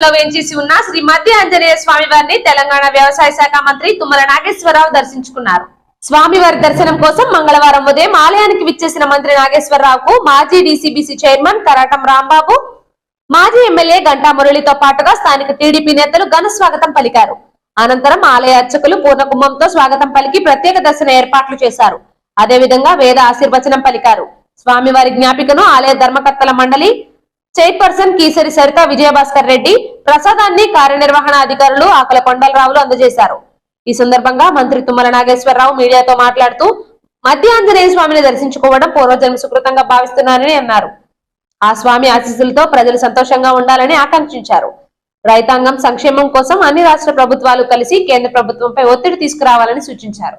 లో వేంచేసి ఉన్న శ్రీ మధ్య ఆంజనేయ స్వామి వారిని తెలంగాణ వ్యవసాయ శాఖ మంత్రి తుమ్మల నాగేశ్వరరావు దర్శించుకున్నారు. స్వామివారి దర్శనం కోసం మంగళవారం ఉదయం ఆలయానికి విచ్చేసిన మంత్రి నాగేశ్వరరావుకు మాజీ డీసీబీసీ చైర్మన్ కరాటం రాంబాబు మాజీ ఎమ్మెల్యే గంటా మురళితో పాటుగా స్థానిక టీడీపీ నేతలు ఘన స్వాగతం పలికారు. అనంతరం ఆలయ అర్చకులు పూర్ణకుంభంతో స్వాగతం పలికి ప్రత్యేక దర్శన ఏర్పాట్లు చేశారు. అదేవిధంగా వేద ఆశీర్వచనం పలికారు. స్వామివారి జ్ఞాపికను ఆలయ ధర్మకర్తల మండలి చైర్పర్సన్ కీసరి సరిత విజయభాస్కర్ రెడ్డి ప్రసాదాన్ని కార్యనిర్వహణ అధికారులు ఆకల కొండలరావులు అందజేశారు. ఈ సందర్భంగా మంత్రి తుమ్మల నాగేశ్వరరావు మీడియాతో మాట్లాడుతూ మధ్య ఆంజనేయ స్వామిని దర్శించుకోవడం పూర్వజన్మ సుకృతంగా భావిస్తున్నారని అన్నారు. ఆ స్వామి ఆశీస్సులతో ప్రజలు సంతోషంగా ఉండాలని ఆకాంక్షించారు. రైతాంగం సంక్షేమం కోసం అన్ని రాష్ట్ర ప్రభుత్వాలు కలిసి కేంద్ర ప్రభుత్వంపై ఒత్తిడి తీసుకురావాలని సూచించారు.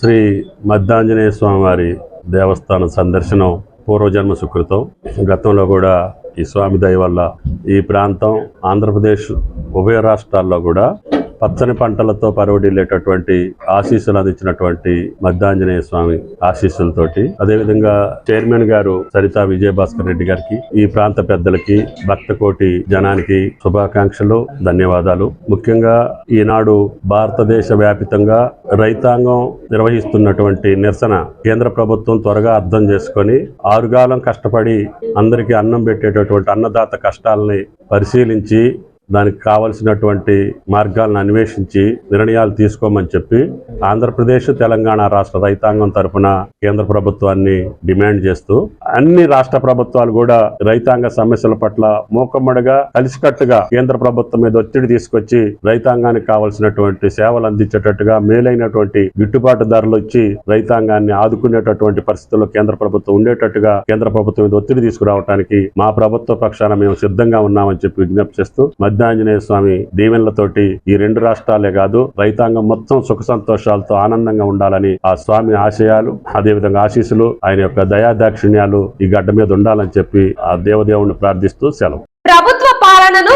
శ్రీ మద్దాంజనేయ స్వామివారి దేవస్థాన సందర్శనం పూర్వజన్మ సుకృతం. గతంలో కూడా ఈ స్వామి దయ వల్ల ఈ ప్రాంతం ఆంధ్రప్రదేశ్ ఉభయ రాష్ట్రాల్లో కూడా పచ్చని పంటలతో పరవడిల్లేటటువంటి ఆశీస్సులు అందించినటువంటి మధ్యాంజనేయ స్వామి ఆశీస్సులతోటి అదేవిధంగా చైర్మన్ గారు సరితా విజయభాస్కర్ రెడ్డి గారికి ఈ ప్రాంత పెద్దలకి భక్తకోటి జనానికి శుభాకాంక్షలు ధన్యవాదాలు. ముఖ్యంగా ఈనాడు భారతదేశ వ్యాపితంగా రైతాంగం నిర్వహిస్తున్నటువంటి నిరసన కేంద్ర ప్రభుత్వం త్వరగా అర్థం చేసుకొని ఆరుగాలం కష్టపడి అందరికీ అన్నం పెట్టేటటువంటి అన్నదాత కష్టాలని పరిశీలించి దానికి కావలసినటువంటి మార్గాలను అన్వేషించి నిర్ణయాలు తీసుకోమని చెప్పి ఆంధ్రప్రదేశ్ తెలంగాణ రాష్ట్ర రైతాంగం తరపున కేంద్ర ప్రభుత్వాన్ని డిమాండ్ చేస్తూ అన్ని రాష్ట్ర ప్రభుత్వాలు కూడా రైతాంగ సమస్యల పట్ల మూకమ్మడిగా కలిసికట్టుగా కేంద్ర ప్రభుత్వం మీద ఒత్తిడి తీసుకొచ్చి రైతాంగానికి కావలసినటువంటి సేవలు అందించేటట్టుగా మేలైనటువంటి గిట్టుబాటు ధరలు ఇచ్చి రైతాంగాన్ని ఆదుకునేటటువంటి పరిస్థితుల్లో కేంద్ర ప్రభుత్వం ఉండేటట్టుగా కేంద్ర ప్రభుత్వం మీద ఒత్తిడి తీసుకురావడానికి మా ప్రభుత్వ పక్షాన మేము సిద్ధంగా ఉన్నామని చెప్పి విజ్ఞప్తి చేస్తూ సిద్ధాంజనేయ స్వామి దీవెనలతోటి ఈ రెండు రాష్ట్రాలే కాదు రైతాంగం మొత్తం సుఖ సంతోషాలతో ఆనందంగా ఉండాలని ఆ స్వామి ఆశయాలు అదేవిధంగా ఆశీస్సులు ఆయన యొక్క దయాదాక్షిణ్యాలు ఈ గడ్డ మీద ఉండాలని చెప్పి ఆ దేవదేవుని ప్రార్థిస్తూ సెలవు. ప్రభుత్వ పాలనను